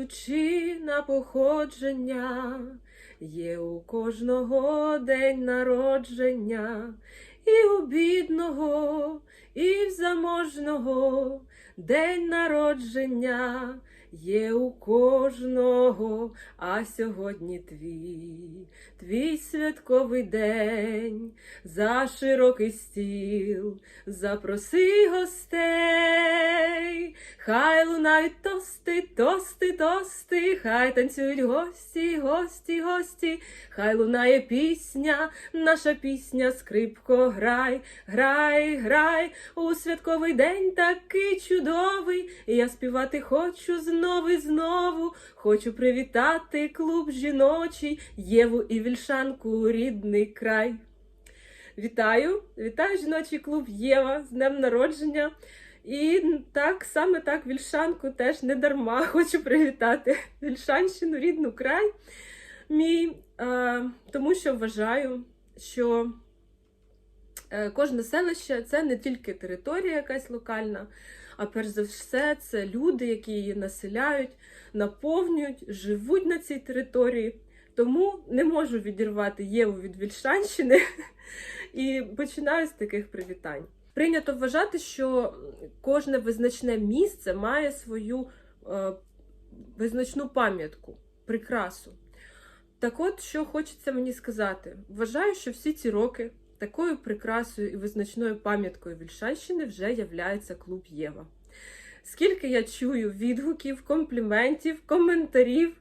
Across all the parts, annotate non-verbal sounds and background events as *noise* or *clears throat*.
зважаючи на походження, є у кожного день народження, і у бідного, і в заможного день народження. Є у кожного, а сьогодні твій, твій святковий день, за широкий стіл, запроси гостей, хай лунають тости, тости, тости, хай танцюють гості, гості, гості, хай лунає пісня, наша пісня, скрипко, грай, грай, грай, у святковий день такий чудовий, я співати хочу знову і знову, хочу привітати клуб жіночий, Єву і Вільшанку, рідний край. Вітаю! Вітаю жіночий клуб Єва з днем народження. І так, саме так, Вільшанку теж не дарма *laughs* хочу привітати Вільшанщину, рідну край мій, тому що вважаю, що е, кожне селище це не тільки територія якась локальна, а перш за все це люди, які її населяють, наповнюють, живуть на цій території. Тому не можу відірвати Єву від Вільшанщини *laughs* і починаю з таких привітань. Прийнято вважати, що кожне визначне місце має свою е, визначну пам'ятку, прикрасу. Так от, що хочеться мені сказати, вважаю, що всі ці роки такою прикрасою і визначною пам'яткою Вільшанщини вже являється клуб Єва. Скільки я чую відгуків, компліментів, коментарів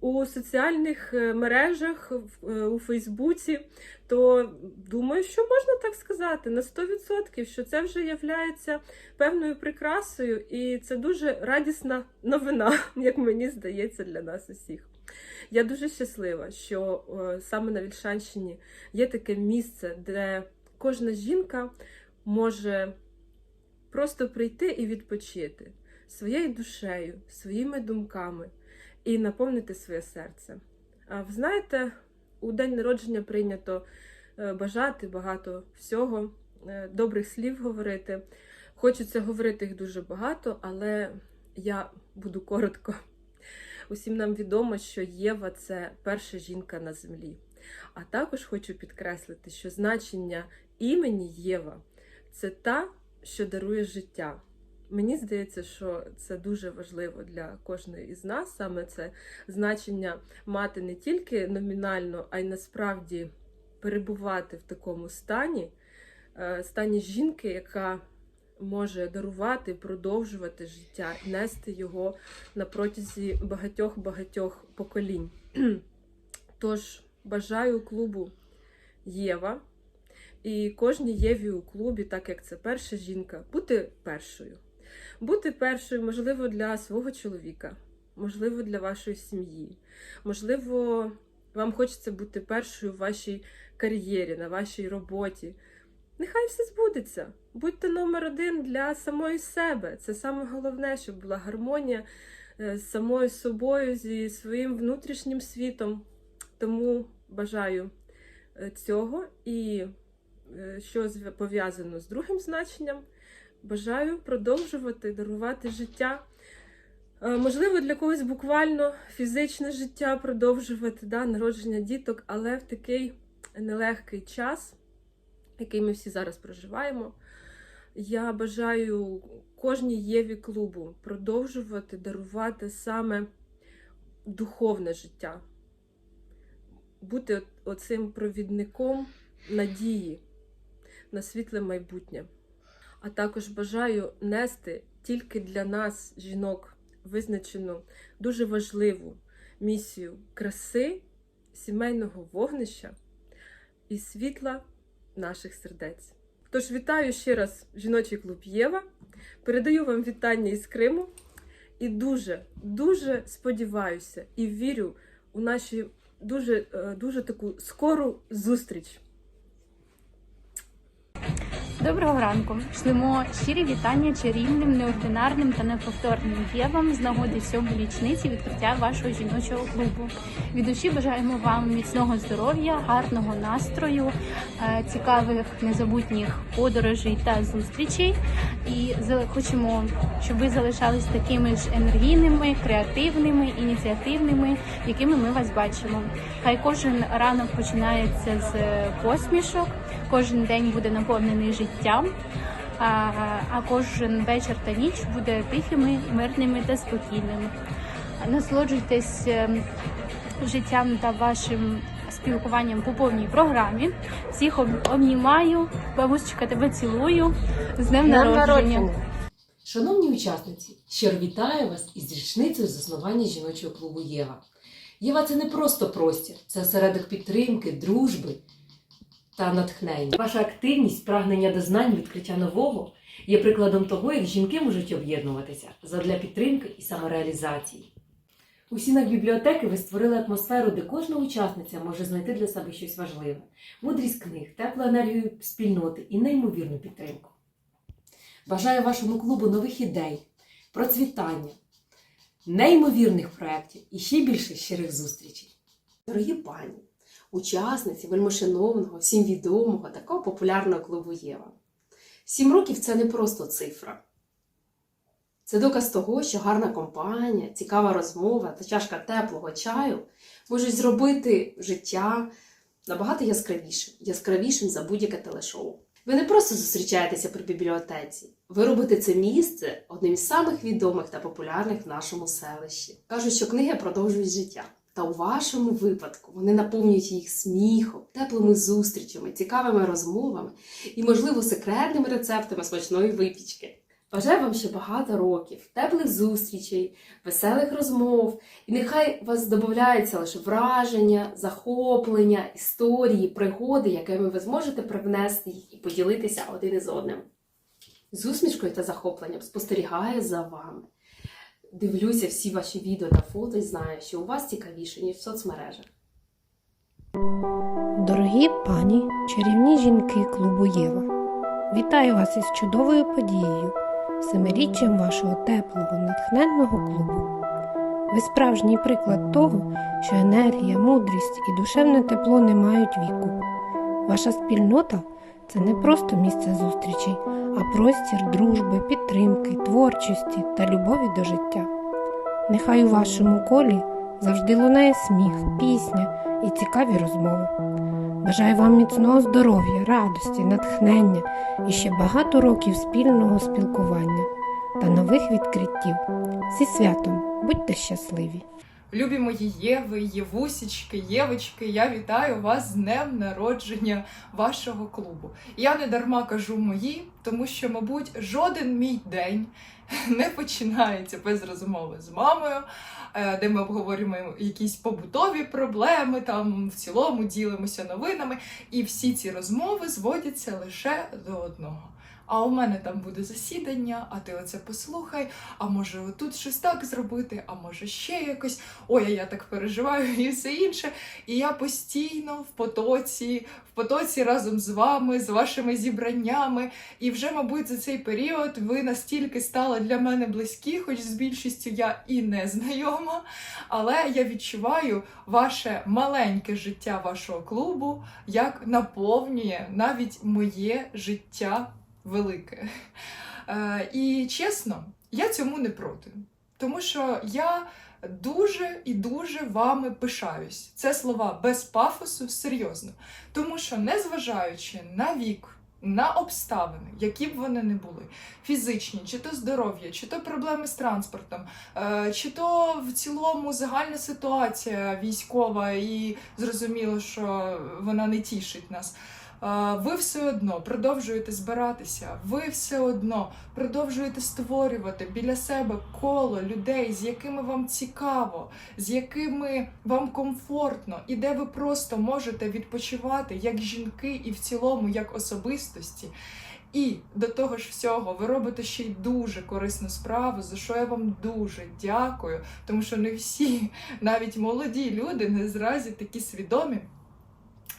у соціальних е, мережах, е, у Фейсбуці, то думаю, що можна так сказати на 100%, що це вже являється певною прикрасою, і це дуже радісна новина, *laughs* як мені здається, для нас усіх. Я дуже щаслива, що е, саме на Вільшанщині є таке місце, де кожна жінка може просто прийти і відпочити своєю душею, своїми думками і наповнити своє серце. А ви знаєте, у день народження прийнято е, бажати багато всього, е, добрих слів говорити. Хочеться говорити їх дуже багато, але я буду коротко. Усім нам відомо, що Єва це перша жінка на землі. А також хочу підкреслити, що значення імені Єва це та, що дарує життя. Мені здається, що це дуже важливо для кожної із нас, саме це значення мати не тільки номінально, а й насправді перебувати в такому стані, е, стані жінки, яка може дарувати, продовжувати життя, нести його на протязі багатьох-багатьох поколінь. *clears throat* Тож бажаю клубу Єва і кожній Єві у клубі, так як це перша жінка, бути першою. Бути першою, можливо, для свого чоловіка, можливо, для вашої сім'ї. Можливо, вам хочеться бути першою в вашій кар'єрі, на вашій роботі. Нехай все збудеться. Будьте номер один для самої себе. Це саме головне, щоб була гармонія е, з самою собою, зі своїм внутрішнім світом. Тому бажаю е, цього і е, що пов'язано з другим значенням, бажаю продовжувати дарувати життя. Можливо, для когось буквально фізичне життя продовжувати, да, народження діток, але в такий нелегкий час, який ми всі зараз проживаємо. Я бажаю кожній Єві клубу продовжувати дарувати саме духовне життя, бути оцим провідником надії на світле майбутнє. А також бажаю нести тільки для нас, жінок, визначену дуже важливу місію краси, сімейного вогнища і світла наших сердець. Тож вітаю ще раз жіночий клуб Єва. Передаю вам вітання із Криму і дуже, дуже сподіваюся і вірю у наші дуже, е, дуже таку скору зустріч. Доброго ранку. Шлемо щирі вітання чарівним, неординарним та неповторним євам з нагоди сьомої річниці відкриття вашого жіночого клубу. Від душі бажаємо вам міцного здоров'я, гарного настрою, е, цікавих незабутніх подорожей та зустрічей. І хочемо, щоб ви залишались такими ж енергійними, креативними, ініціативними, якими ми вас бачимо. Хай кожен ранок починається з е, посмішок, кожен день буде наповнений життям, а, кожен вечір та ніч буде тихими, мирними та спокійними. Насолоджуйтесь е, життям та вашим спілкуванням по повній програмі. Всіх обнімаю, бабусечка, тебе цілую. З днем народження! Шановні учасниці, щиро вітаю вас із річницею заснування жіночого клубу Єва. Єва це не просто простір, це осередок підтримки, дружби та натхнення. Ваша активність, прагнення до знань, відкриття нового є прикладом того, як жінки можуть об'єднуватися задля підтримки і самореалізації. У стінах бібліотеки ви створили атмосферу, де кожна учасниця може знайти для себе щось важливе: мудрість книг, теплу енергію спільноти і неймовірну підтримку. Бажаю вашому клубу нових ідей, процвітання, неймовірних проєктів і ще більше щирих зустрічей. Дорогі пані, учасниці вельмишановного, всім відомого, такого популярного клубу Єва. Сім років це не просто цифра. Це доказ того, що гарна компанія, цікава розмова та чашка теплого чаю можуть зробити життя набагато яскравішим, яскравішим за будь-яке телешоу. Ви не просто зустрічаєтеся при бібліотеці, ви робите це місце одним із самих відомих та популярних в нашому селищі. Кажуть, що книги продовжують життя. Та у вашому випадку вони наповнюють їх сміхом, теплими зустрічами, цікавими розмовами і, можливо, секретними рецептами смачної випічки. Бажаю вам ще багато років, теплих зустрічей, веселих розмов, і нехай вас здобавляється лише враження, захоплення, історії, пригоди, якими ви зможете привнести їх і поділитися один із одним. З усмішкою та захопленням спостерігаю за вами. Дивлюся всі ваші відео та фото і знаю, що у вас цікавіше, ніж в соцмережах. Дорогі пані, чарівні жінки клубу Єва, вітаю вас із чудовою подією, семиріччям вашого теплого, натхненного клубу. Ви справжній приклад того, що енергія, мудрість і душевне тепло не мають віку. Ваша спільнота це не просто місце зустрічей, а простір дружби, підтримки, творчості та любові до життя. Нехай у вашому колі завжди лунає сміх, пісня і цікаві розмови. Бажаю вам міцного здоров'я, радості, натхнення і ще багато років спільного спілкування та нових відкриттів. Зі святом будьте щасливі! Любі мої Єви, Євусічки, Євочки, я вітаю вас з днем народження вашого клубу. Я не дарма кажу мої, тому що, мабуть, жоден мій день *laughs* не починається без розмови з мамою, е, де ми обговорюємо якісь побутові проблеми, там в цілому ділимося новинами, і всі ці розмови зводяться лише до одного. А у мене там буде засідання, а ти оце послухай, а може отут щось так зробити, а може ще якось ой, а я так переживаю *laughs* і все інше. І я постійно в потоці, в потоці разом з вами, з вашими зібраннями. І вже, мабуть, за цей період ви настільки стали для мене близькі, хоч з більшістю я і не знайома. Але я відчуваю ваше маленьке життя вашого клубу, як наповнює навіть моє життя велике. Е, і чесно, я цьому не проти. Тому що я дуже і дуже вами пишаюсь. Це слова без пафосу, серйозно. Тому що, незважаючи на вік, на обставини, які б вони не були, фізичні, чи то здоров'я, чи то проблеми з транспортом, е, чи то в цілому загальна ситуація військова, і зрозуміло, що вона не тішить нас. Ви все одно продовжуєте збиратися, ви все одно продовжуєте створювати біля себе коло людей, з якими вам цікаво, з якими вам комфортно, і де ви просто можете відпочивати як жінки і в цілому як особистості. І до того ж всього, ви робите ще й дуже корисну справу, за що я вам дуже дякую, тому що не всі, *laughs* навіть молоді люди, не зразі такі свідомі,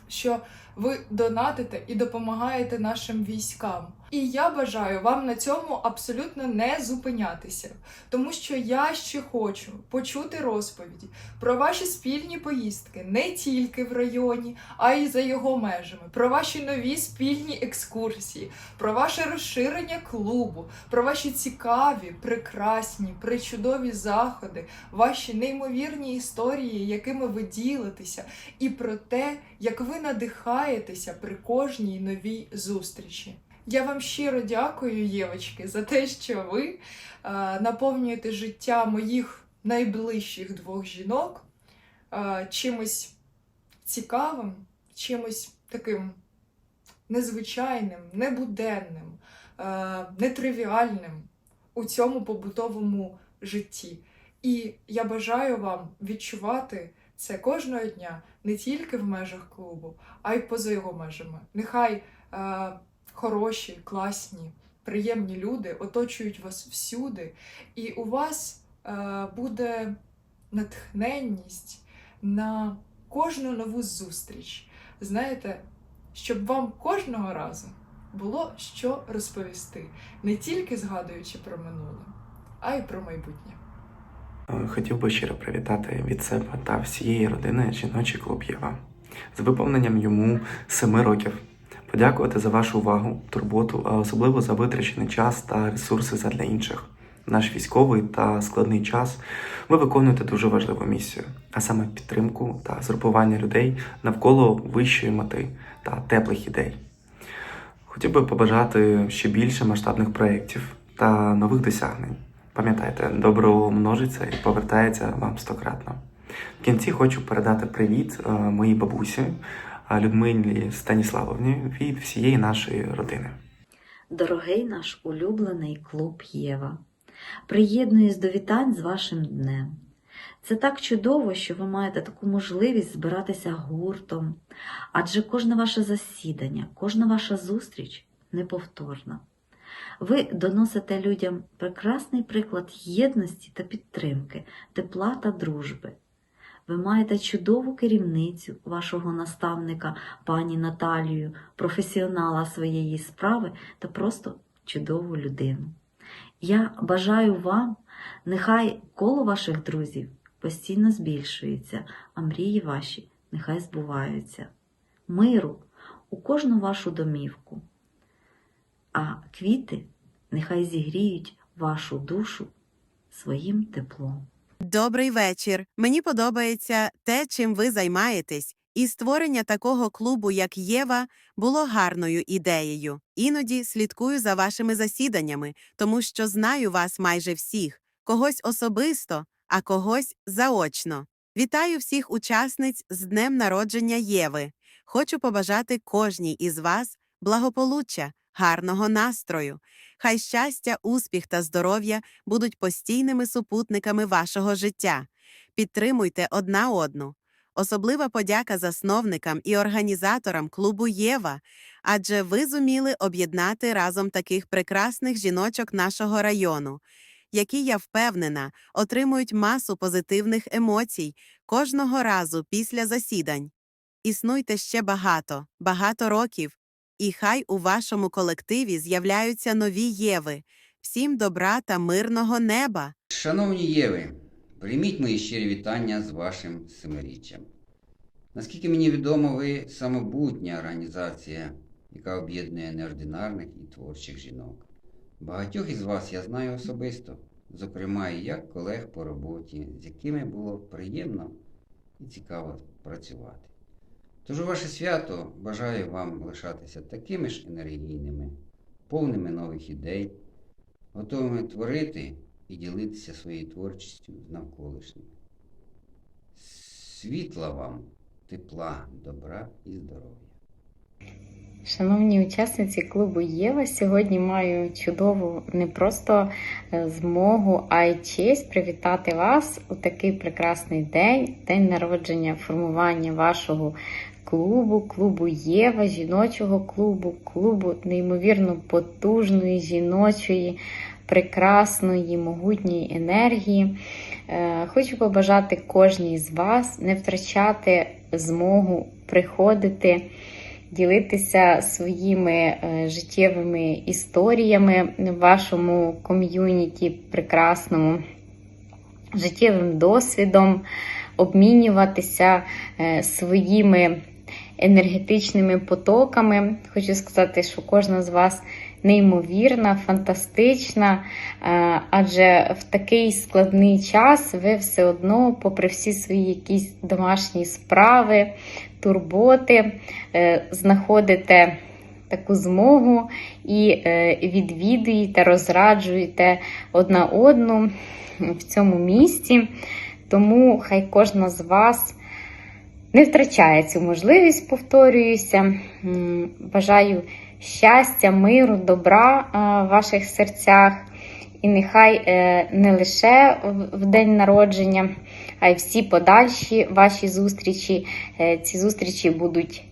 що ви донатите і допомагаєте нашим військам. І я бажаю вам на цьому абсолютно не зупинятися, тому що я ще хочу почути розповіді про ваші спільні поїздки не тільки в районі, а й за його межами, про ваші нові спільні екскурсії, про ваше розширення клубу, про ваші цікаві, прекрасні, причудові заходи, ваші неймовірні історії, якими ви ділитеся, і про те, як ви надихаєтеся при кожній новій зустрічі. Я вам щиро дякую, Євочки, за те, що ви е, наповнюєте життя моїх найближчих двох жінок е, чимось цікавим, чимось таким незвичайним, небуденним, е, нетривіальним у цьому побутовому житті. І я бажаю вам відчувати це кожного дня не тільки в межах клубу, а й поза його межами. Нехай е, хороші, класні, приємні люди оточують вас всюди, і у вас е, буде натхненність на кожну нову зустріч. Знаєте, щоб вам кожного разу було що розповісти, не тільки згадуючи про минуле, а й про майбутнє. Е, Хотів би щиро привітати від себе та всієї родини жіночий клуб Єва з виповненням йому семи років. Подякувати за вашу увагу, турботу, а особливо за витрачений час та ресурси задля інших. Наш військовий та складний час ви виконуєте дуже важливу місію, а саме підтримку та згрупування людей навколо вищої мети та теплих ідей. Хотів би побажати ще більше масштабних проєктів та нових досягнень. Пам'ятайте, добро множиться і повертається вам стократно. В кінці хочу передати привіт е, моїй бабусі Людмилі Станіславовні від всієї нашої родини. Дорогий наш улюблений клуб Єва, приєднуюсь до вітань з вашим днем. Це так чудово, що ви маєте таку можливість збиратися гуртом, адже кожне ваше засідання, кожна ваша зустріч неповторна. Ви доносите людям прекрасний приклад єдності та підтримки, тепла та дружби. Ви маєте чудову керівницю вашого наставника, пані Наталію, професіонала своєї справи та просто чудову людину. Я бажаю вам, нехай коло ваших друзів постійно збільшується, а мрії ваші нехай збуваються. Миру у кожну вашу домівку, а квіти нехай зігріють вашу душу своїм теплом. Добрий вечір. Мені подобається те, чим ви займаєтесь, і створення такого клубу, як Єва, було гарною ідеєю. Іноді слідкую за вашими засіданнями, тому що знаю вас майже всіх, когось особисто, а когось заочно. Вітаю всіх учасниць з днем народження Єви. Хочу побажати кожній із вас благополуччя, гарного настрою. Хай щастя, успіх та здоров'я будуть постійними супутниками вашого життя. Підтримуйте одна одну. Особлива подяка засновникам і організаторам клубу Єва, адже ви зуміли об'єднати разом таких прекрасних жіночок нашого району, які, я впевнена, отримують масу позитивних емоцій кожного разу після засідань. Існуйте ще багато, багато років, і хай у вашому колективі з'являються нові Єви. Всім добра та мирного неба! Шановні Єви, прийміть мої щирі вітання з вашим семиріччям. Наскільки мені відомо, ви самобутня організація, яка об'єднує неординарних і творчих жінок. Багатьох із вас я знаю особисто, зокрема і як колег по роботі, з якими було приємно і цікаво працювати. Тож у ваше свято бажаю вам лишатися такими ж енергійними, повними нових ідей, готовими творити і ділитися своєю творчістю з навколишніми. Світла вам, тепла, добра і здоров'я. Шановні учасниці клубу Єва, сьогодні маю чудову не просто е, змогу, а й честь привітати вас у такий прекрасний день, день народження, формування вашого клубу, клубу Єва, жіночого клубу, клубу неймовірно потужної, жіночої, прекрасної, могутньої енергії. Е, Хочу побажати кожній з вас не втрачати змогу приходити ділитися своїми е, життєвими історіями в вашому ком'юніті прекрасному, життєвим досвідом, обмінюватися е, своїми енергетичними потоками. Хочу сказати, що кожна з вас неймовірна, фантастична, е, адже в такий складний час ви все одно, попри всі свої якісь домашні справи, турботи, е, знаходите таку змогу і відвідуєте, розраджуєте одна одну в цьому місці. Тому хай кожна з вас не втрачає цю можливість, повторююся. Бажаю щастя, миру, добра в ваших серцях. І нехай е, не лише в- в день народження, а й всі подальші ваші зустрічі. е, Ці зустрічі будуть,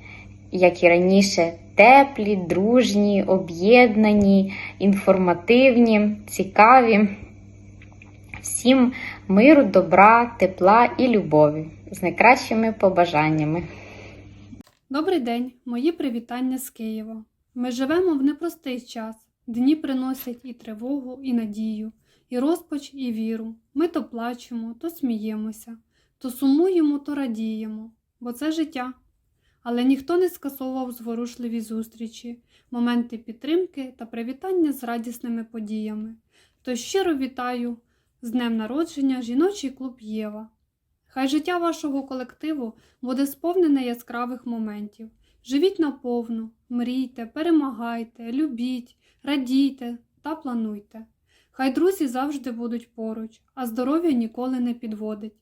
як і раніше, теплі, дружні, об'єднані, інформативні, цікаві. Всім миру, добра, тепла і любові з найкращими побажаннями. Добрий день, мої привітання з Києва. Ми живемо в непростий час. Дні приносять і тривогу, і надію, і розпач, і віру. Ми то плачемо, то сміємося, то сумуємо, то радіємо, бо це життя. Але ніхто не скасовував зворушливі зустрічі, моменти підтримки та привітання з радісними подіями. Тож щиро вітаю з днем народження жіночий клуб Єва. Хай життя вашого колективу буде сповнене яскравих моментів. Живіть наповну, мрійте, перемагайте, любіть, радійте та плануйте. Хай друзі завжди будуть поруч, а здоров'я ніколи не підводить.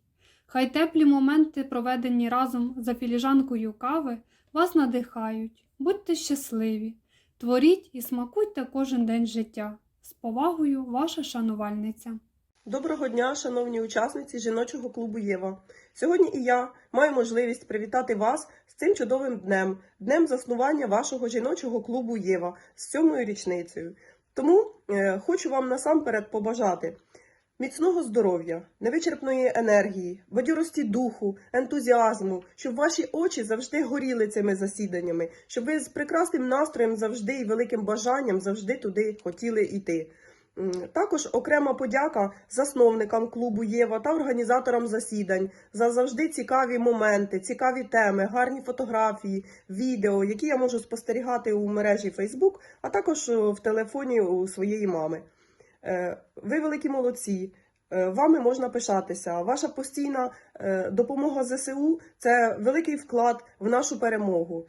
Хай теплі моменти, проведені разом за філіжанкою кави, вас надихають. Будьте щасливі, творіть і смакуйте кожен день життя. З повагою, ваша шанувальниця. Доброго дня, шановні учасниці жіночого клубу Єва. Сьогодні і я маю можливість привітати вас з цим чудовим днем, днем заснування вашого жіночого клубу Єва з сьомою річницею. Тому е, хочу вам насамперед побажати міцного здоров'я, невичерпної енергії, бадьорості духу, ентузіазму, щоб ваші очі завжди горіли цими засіданнями, щоб ви з прекрасним настроєм завжди і великим бажанням завжди туди хотіли йти. Також окрема подяка засновникам клубу Єва та організаторам засідань за завжди цікаві моменти, цікаві теми, гарні фотографії, відео, які я можу спостерігати у мережі Facebook, а також е, в телефоні у своєї мами. Е, Ви великі молодці. Е, Вами можна пишатися. Ваша постійна е, допомога ЗСУ це великий вклад в нашу перемогу.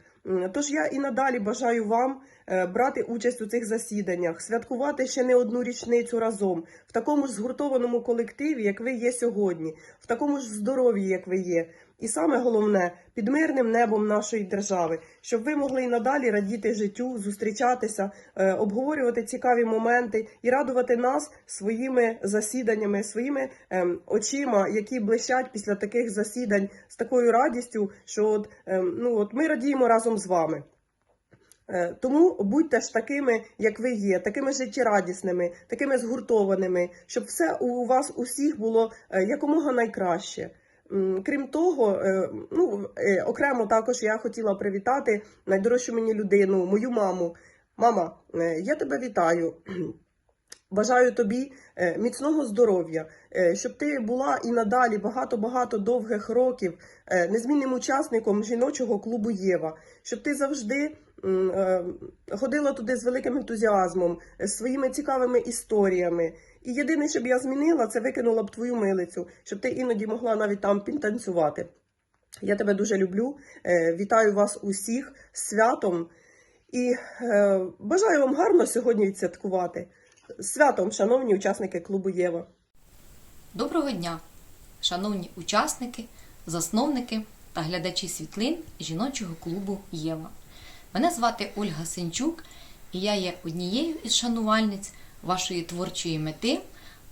Тож я і надалі бажаю вам е, брати участь у цих засіданнях, святкувати ще не одну річницю разом в такому ж згуртованому колективі, як ви є сьогодні, в такому ж здоров'ї, як ви є. І саме головне під мирним небом нашої держави, щоб ви могли і надалі радіти життю, зустрічатися, е, обговорювати цікаві моменти і радувати нас своїми засіданнями, своїми ем, очима, які блищать після таких засідань з такою радістю, що от, ем, ну, от ми радіємо разом з вами. Е, Тому будьте ж такими, як ви є, такими життєрадісними, такими згуртованими, щоб все у вас усіх було е, якомога найкраще. Крім того, е, ну е, окремо також я хотіла привітати найдорожчу мені людину, мою маму. Мама, е, я тебе вітаю. *clears throat* Бажаю тобі міцного здоров'я, щоб ти була і надалі багато-багато довгих років незмінним учасником жіночого клубу Єва, щоб ти завжди ходила туди з великим ентузіазмом, з своїми цікавими історіями. І єдине, що б я змінила, це викинула б твою милицю, щоб ти іноді могла навіть там підтанцювати. Я тебе дуже люблю. е, Вітаю вас усіх з святом і е, бажаю вам гарно сьогодні відсвяткувати. Святом, шановні учасники клубу Єва. Доброго дня, шановні учасники, засновники та глядачі світлин жіночого клубу Єва. Мене звати Ольга Сенчук, і я є однією із шанувальниць вашої творчої мети,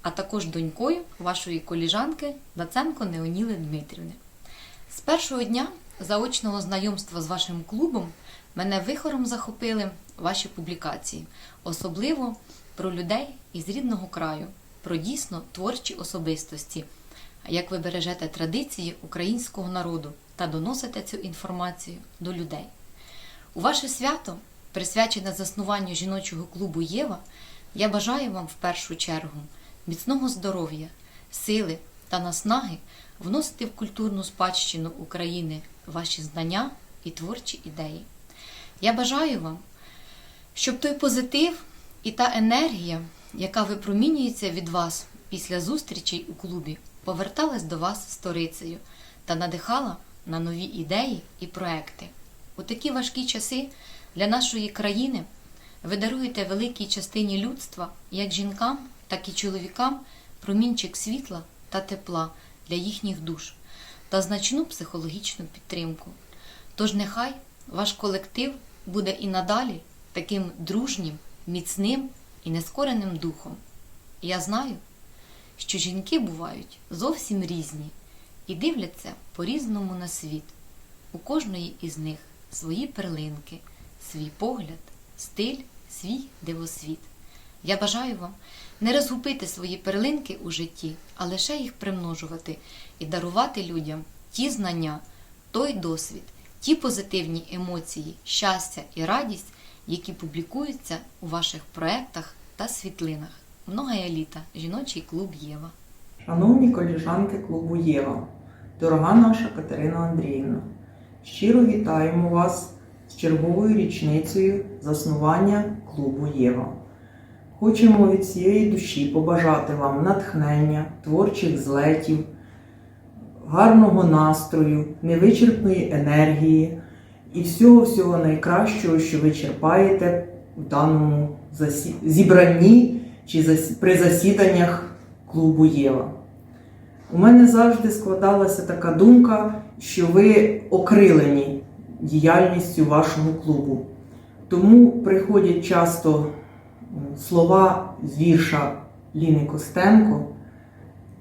а також донькою вашої коліжанки Даценко Неоніли Дмитрівни. З першого дня заочного знайомства з вашим клубом мене вихором захопили ваші публікації, особливо про людей із рідного краю, про дійсно творчі особистості, як ви бережете традиції українського народу та доносите цю інформацію до людей. У ваше свято, присвячене заснуванню жіночого клубу Єва, я бажаю вам в першу чергу міцного здоров'я, сили та наснаги вносити в культурну спадщину України ваші знання і творчі ідеї. Я бажаю вам, щоб той позитив і та енергія, яка випромінюється від вас після зустрічей у клубі, поверталась до вас сторицею та надихала на нові ідеї і проекти. У такі важкі часи для нашої країни ви даруєте великій частині людства, як жінкам, так і чоловікам, промінчик світла та тепла для їхніх душ та значну психологічну підтримку. Тож нехай ваш колектив буде і надалі таким дружнім, міцним і нескореним духом. Я знаю, що жінки бувають зовсім різні і дивляться по-різному на світ. У кожної із них свої перлинки, свій погляд, стиль, свій дивосвіт. Я бажаю вам не розгубити свої перлинки у житті, а лише їх примножувати і дарувати людям ті знання, той досвід, ті позитивні емоції, щастя і радість, які публікуються у ваших проектах та світлинах. Многая літа, жіночий клуб Єва. Шановні коліжанки клубу Єва, дорога наша Катерина Андріївна, щиро вітаємо вас з черговою річницею заснування клубу Єва. Хочемо від всієї душі побажати вам натхнення, творчих злетів, гарного настрою, невичерпної енергії і всього-всього найкращого, що ви черпаєте в даному засі- зібранні чи зас- при засіданнях клубу Єва. У мене завжди складалася така думка, що ви окрилені діяльністю вашого клубу. Тому приходять часто слова з вірша Ліни Костенко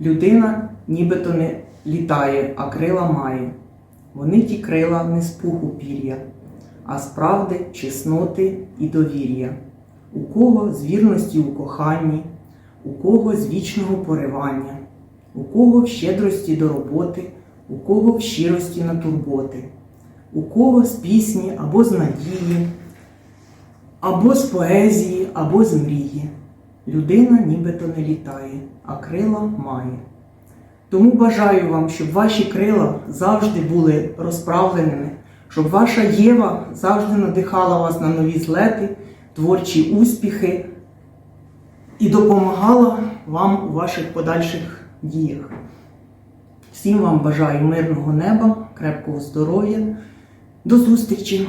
Людина нібито не літає, а крила має. Вони ті крила не з пуху пір'я, а з правди, чесноти і довір'я. У кого з вірності у коханні, у кого з вічного поривання, у кого в щедрості до роботи, у кого в щирості на турботи, у кого з пісні або з надії, або з поезії, або з мрії. Людина нібито не літає, а крила має. Тому бажаю вам, щоб ваші крила завжди були розправленими, щоб ваша Єва завжди надихала вас на нові злети, творчі успіхи і допомагала вам у ваших подальших діях. Всім вам бажаю мирного неба, крепкого здоров'я. До зустрічі!